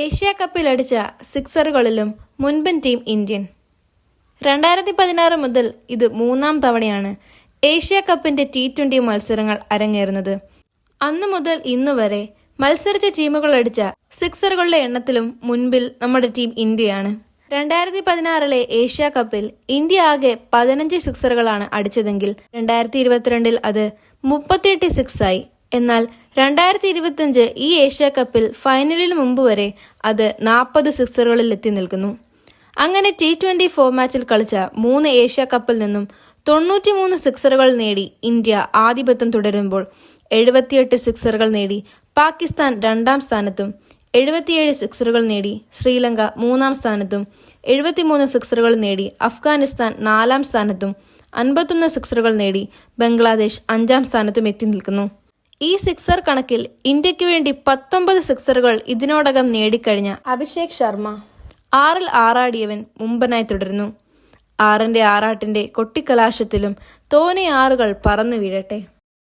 Asia കപ്പിൽ അടിച്ച സിക്സറുകളിലും മുൻപൻ team Indian. രണ്ടായിരത്തി പതിനാറ് മുതൽ ഇത് മൂന്നാം തവണയാണ് ഏഷ്യ കപ്പിന്റെ ടി ട്വന്റി മത്സരങ്ങൾ അരങ്ങേറുന്നത്. അന്നു മുതൽ ഇന്നു വരെ മത്സരിച്ച ടീമുകൾ അടിച്ച സിക്സറുകളുടെ എണ്ണത്തിലും മുൻപിൽ നമ്മുടെ ടീം ഇന്ത്യയാണ്. രണ്ടായിരത്തി പതിനാറിലെ ഏഷ്യ കപ്പിൽ ഇന്ത്യ ആകെ പതിനഞ്ച് സിക്സറുകളാണ് അടിച്ചതെങ്കിൽ രണ്ടായിരത്തി ഇരുപത്തിരണ്ടിൽ അത് മുപ്പത്തിയെട്ട് സിക്സായി. എന്നാൽ രണ്ടായിരത്തി ഇരുപത്തിയഞ്ച് ഈ ഏഷ്യ കപ്പിൽ ഫൈനലിന് മുമ്പ് വരെ അത് നാൽപ്പത് സിക്സറുകളിൽ എത്തി നിൽക്കുന്നു. അങ്ങനെ ടി ട്വന്റി ഫോർമാറ്റിൽ കളിച്ച മൂന്ന് ഏഷ്യ കപ്പിൽ നിന്നും തൊണ്ണൂറ്റിമൂന്ന് സിക്സറുകൾ നേടി ഇന്ത്യ ആധിപത്യം തുടരുമ്പോൾ എഴുപത്തിയെട്ട് സിക്സറുകൾ നേടി പാകിസ്ഥാൻ രണ്ടാം സ്ഥാനത്തും എഴുപത്തിയേഴ് സിക്സറുകൾ നേടി ശ്രീലങ്ക മൂന്നാം സ്ഥാനത്തും എഴുപത്തിമൂന്ന് സിക്സറുകൾ നേടി അഫ്ഗാനിസ്ഥാൻ നാലാം സ്ഥാനത്തും അൻപത്തൊന്ന് സിക്സറുകൾ നേടി ബംഗ്ലാദേശ് അഞ്ചാം സ്ഥാനത്തും എത്തി നിൽക്കുന്നു. ഈ സിക്സർ കണക്കിൽ ഇന്ത്യയ്ക്ക് വേണ്ടി പത്തൊമ്പത് സിക്സറുകൾ ഇതിനോടകം നേടിക്കഴിഞ്ഞ അഭിഷേക് ശർമ്മ ആറിൽ ആറാടിയവൻ മുമ്പനായി തുടരുന്നു. ആറിന്റെ ആറാട്ടിന്റെ കൊട്ടിക്കലാശത്തിലും തോനെ ആറുകൾ പറന്നു വീഴട്ടെ.